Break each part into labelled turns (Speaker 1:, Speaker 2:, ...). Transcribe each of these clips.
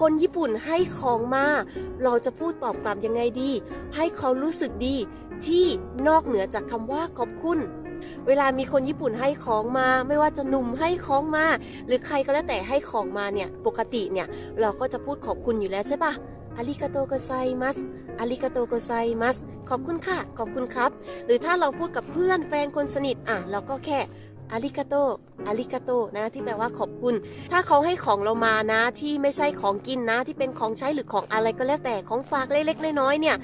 Speaker 1: คนญี่ปุ่นให้ของมา เราจะพูดตอบกลับยังไงดี ให้เขารู้สึกดีที่นอกเหนือจากคำว่าขอบคุณเวลามีคนญี่ปุ่นให้ของมา ไม่ว่าจะหนุ่มให้ของมา หรือใครก็แล้วแต่ให้ของมาเนี่ยปกติเนี่ยเราก็จะพูดขอบคุณอยู่แล้วใช่ปะอาริกาโตโกไซมัสอาริกาโตโกไซมัสขอบคุณค่ะ ขอบคุณครับ หรือถ้าเราพูดกับเพื่อนแฟนคนสนิทอะเราก็แค่ อาริกาโตอาริกาโตนะ ที่แปลว่าขอบคุณ ถ้าเขาให้ของเรามานะ ที่ไม่ใช่ของกินนะ ที่เป็นของใช้หรือของอะไรก็แล้วแต่ของฝากเล็กๆน้อยๆเนี่ย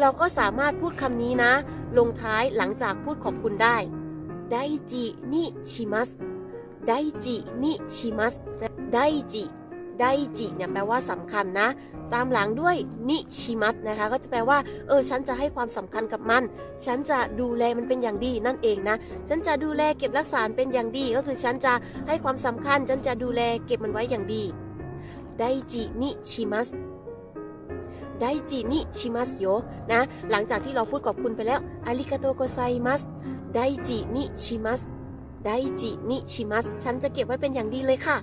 Speaker 1: เราก็สามารถพูดคำนี้นะ ลงท้ายหลังจากพูดขอบคุณได้ไดจินิชิมัสไดจินิชิมัสไดจิ ไดจิเนี่ยแปลว่าสำคัญนะ ตามหลังด้วยนิชิมัสนะคะ ก็จะแปลว่า เออ ฉันจะให้ความสำคัญกับมัน ฉันจะดูแลมันเป็นอย่างดีนั่นเองนะ ฉันจะดูแลเก็บรักษาเป็นอย่างดี ก็คือฉันจะให้ความสำคัญ ฉันจะดูแลเก็บมันไว้อย่างดี ไดจินิชิมัสไดจินิชิมัสโยนะ หลังจากที่เราพูดขอบคุณไปแล้วอาริกาโตโกไซมัสไดจินิชิมัสไดจินิชิมัสฉันจะเก็บไว้เป็นอย่างดีเลยค่ะ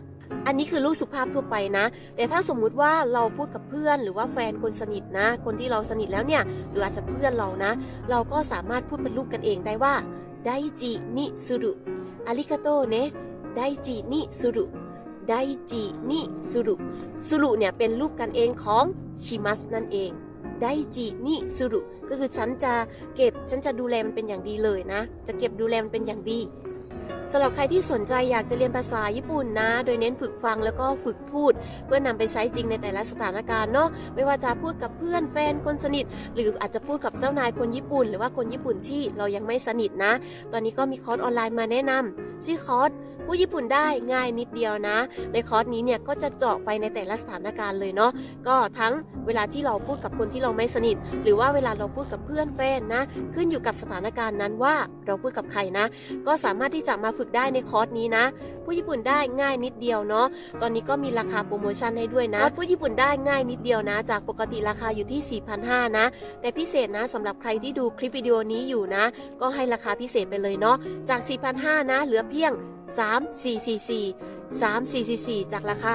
Speaker 1: อันนี้คือลูกสุภาพทั่วไปนะ แต่ถ้าสมมุติว่าเราพูดกับเพื่อนหรือว่าแฟนคนสนิทนะ คนที่เราสนิทแล้วเนี่ย หรืออาจจะเพื่อนเรานะ เราก็สามารถพูดเป็นลูกกันเองได้ว่าไดจินิสุรุอาริกาโตเนะไดจินิสุรุไดจินิสุรุสุรุเนี่ยเป็นลูกกันเองของชิมัสนั่นเองไดจินิสุรุก็คือฉันจะเก็บฉันจะดูแลมันเป็นอย่างดีเลยนะ จะเก็บดูแลมันเป็นอย่างดี สำหรับใครที่สนใจอยากจะเรียนภาษาญี่ปุ่นนะ โดยเน้นฝึกฟังแล้วก็ฝึกพูด เพื่อนำไปใช้จริงในแต่ละสถานการณ์เนาะไม่ว่าจะพูดกับเพื่อนแฟนคนสนิท หรืออาจจะพูดกับเจ้านายคนญี่ปุ่น หรือว่าคนญี่ปุ่นที่เรายังไม่สนิทนะ ตอนนี้ก็มีคอร์สออนไลน์มาแนะนำชื่อคอร์ส ผู้ญี่ปุ่นได้ง่ายนิดเดียวนะ ในคอร์สนี้เนี่ยก็จะเจาะไปในแต่ละสถานการณ์เลยเนาะก็ทั้งเวลาที่เราพูดกับคนที่เราไม่สนิท หรือว่าเวลาเราพูดกับเพื่อนแฟนนะ ขึ้นอยู่กับสถานการณ์นั้นว่าเราพูดกับใครนะ ก็สามารถที่จะมาฝึกได้ในคอร์สนี้นะ ผู้ญี่ปุ่นได้ง่ายนิดเดียวเนาะตอนนี้ก็มีราคาโปรโมชั่นให้ด้วยนะคอร์สผู้ญี่ปุ่นได้ง่ายนิดเดียวนะ จากปกติราคาอยู่ที่ 4,500 นะ แต่พิเศษนะสำหรับใครที่ดูคลิปวิดีโอนี้อยู่นะ ก็ให้ราคาพิเศษไปเลยเนาะจาก 4,500 นะ เหลือเพียง 3444 3444 จากราคา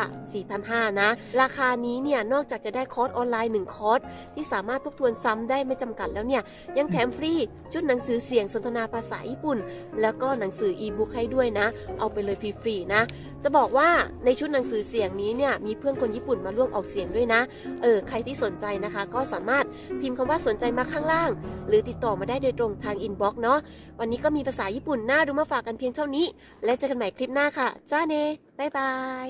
Speaker 1: 4,500 นะ ราคานี้เนี่ย นอกจากจะได้คอร์สออนไลน์ 1 คอร์ส ที่สามารถทบทวนซ้ำได้ไม่จำกัดแล้วเนี่ย ยังแถมฟรีชุดหนังสือเสียงสนทนาภาษาญี่ปุ่น แล้วก็หนังสืออีบุ๊กให้ด้วยนะ เอาไปเลยฟรีๆนะ จะบอกว่าในชุดหนังสือเสียงนี้เนี่ยมีเพื่อนคนญี่ปุ่นมาร่วมออกเสียงด้วยนะ เออใครที่สนใจนะคะ ก็สามารถพิมพ์คำว่าสนใจมาข้างล่าง หรือติดต่อมาได้โดยตรงทางอินบ็อกซ์เนาะวันนี้ก็มีภาษาญี่ปุ่นน่าดูมาฝากกันเพียงเท่านี้ และเจอกันใหม่คลิปหน้าค่ะ จ้าเนบ๊ายบาย